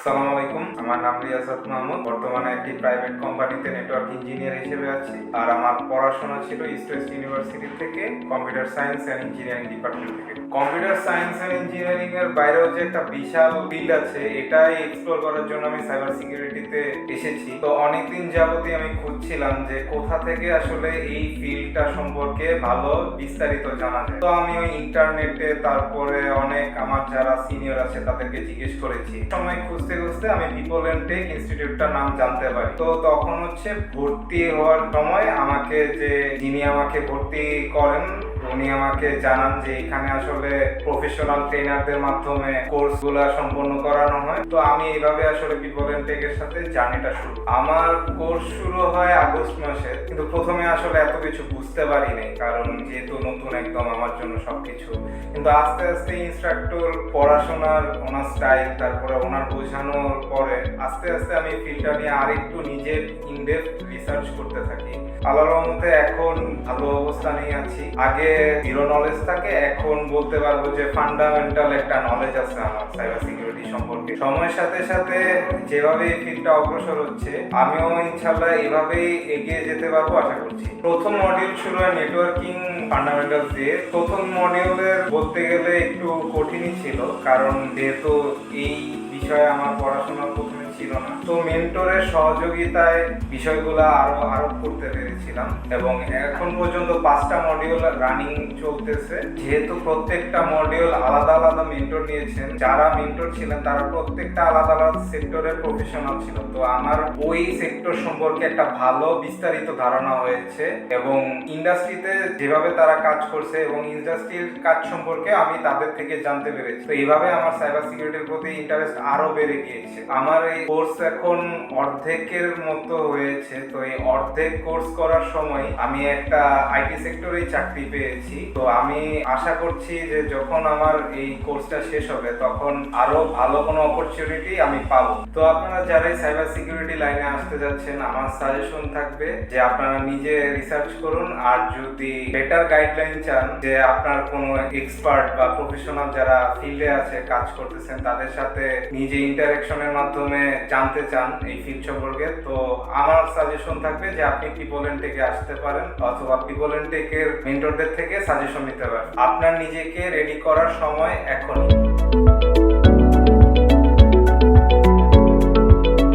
আসসালামু আলাইকুম। আমার নাম মাহমুদ। বর্তমানে একটি প্রাইভেট কোম্পানিতে নেটওয়ার্ক ইঞ্জিনিয়ার হিসেবে আছি। আর আমার পড়াশোনা ছিল ইউনিভার্সিটি থেকে computer science and engineering department থেকে। কম্পিউটার সায়েন্স অ্যান্ড ইঞ্জিনিয়ারিং এর বাইরেও যে একটা বিশাল ফিল্ড আছে, এটাই এক্সপ্লোর করার জন্য আমি সাইবার সিকিউরিটিতে এসেছি। তো অনেকদিন যাবতই আমি খুঁজছিলাম যে কোথা থেকে আসলে এই ফিল্ডটা সম্পর্কে ভালো বিস্তারিত জানা যায়। তো আমি ওই ইন্টারনেটে তারপরে অনেক আমার যারা সিনিয়র আছে, তাদেরকে জিজ্ঞেস করেছি। সময় খুঁজতে খুঁজতে খুঁজতে আমি পিপল এন্ড টেক ইনস্টিটিউটটার নাম জানতে পারি। তো তখন হচ্ছে ভর্তি হওয়ার সময় আমাকে যে যিনি আমাকে ভর্তি করেন, উনি আমাকে জানান যে এখানে আসলে প্রফেশনাল ট্রেনারদের মাধ্যমে কোর্সগুলো সম্পন্ন করানো হয়। তো আমি এইভাবে আসলে পিপল এন্ড টেকের সাথে জার্নিটা শুরু। আমার কোর্স শুরু হয় আগস্ট মাসে, কিন্তু প্রথমে আসলে এত কিছু বুঝতে পারিনি কারণ যেহেতু নতুন একদম আমার জন্য সবকিছু। কিন্তু আস্তে আস্তে ইনস্ট্রাক্টর পড়াশোনার ওনার স্টাইল তারপরে ওনার বোঝানোর পরে আস্তে আস্তে আমি ফিল্ডটা নিয়ে আরেকটু নিজের ইনডেপথ রিসার্চ করতে থাকি। আল্লাহর রহমতে এখন ভালো অবস্থানেই আছি। আগে জিরো নলেজ থাকে, এখন বলতে পারব যে ফান্ডামেন্টাল একটা নলেজ আছে আমার সাইবার সিকিউরিটি সম্পর্কে। সময়ের সাথে সাথে যেভাবে এই ফিল্ডটা অগ্রসর হচ্ছে, আমিও ইনশাল্লাহ এভাবেই এগিয়ে যেতে পারব, আশা করছি। প্রথম মডিউল ছিল নেটওয়ার্কিং ফান্ডামেন্টাল দিয়ে। প্রথম মডিউলের বলতে গেলে একটু কঠিনই ছিল, কারণ যেহেতু এই বিষয়ে আমার পড়াশোনার প্রথমে ছিল না তো মেন্টরের সহযোগিতায় বিষয়গুলো আরও আরোপ করতে পেরেছিলাম এবং এখন পর্যন্ত পাঁচটা মডিউল রানিং চলতেছে। যেহেতু প্রত্যেকটা মডিউল আলাদা আলাদা মেন্টর নিয়েছেন, যারা মেন্টর ছিলেন তারা প্রত্যেকটা আলাদা আলাদা সেক্টরের প্রফেশনাল ছিল। তো আমার ওই সেক্টর সম্পর্কে একটা ভালো বিস্তারিত ধারণা হয়েছে এবং ইন্ডাস্ট্রিতে যেভাবে তারা কাজ করছে এবং ইন্ডাস্ট্রির কাজ সম্পর্কে আমি তাদের থেকে জানতে পেরেছি। তো এইভাবে আমার সাইবার সিকিউরিটির প্রতি ইন্টারেস্ট আরও বেড়ে গিয়েছে। আমার এই কোর্স এখন অর্ধেকের মতো হয়েছে, তো এই অর্ধেক কোর্স করার সময় আমি একটা আইটি সেক্টরেই চাকরি পেয়েছি। তো আমি আশা করছি যে যখন আমার এই কোর্সটা শেষ হবে, তখন আরও ভালো কোনো অপরচুনিটি আমি পাবো। তো আপনারা যারা সাইবার সিকিউরিটি লাইনে আসতে যাচ্ছেন, আমার সাজেশন থাকবে যে আপনারা নিজে রিসার্চ করুন, আর যদি বেটার গাইডলাইন চান যে আপনার কোনো এক্সপার্ট বা প্রফেশনাল যারা ফিল্ডে আছে, কাজ করতেছেন, তাদের সাথে নিজে ইন্টারাকশনের মাধ্যমে জানতে চান এই ফিল্ড সম্পর্কে, তো আমার সাজেশন থাকবে যে আপনি পিপল এন্ড টেকে আসতে পারেন অথবা পিপল এন্ড টেকের মেন্টরদের থেকে সাজেশন নিতে পারেন। আপনার নিজেকে রেডি করার সময় এখনই।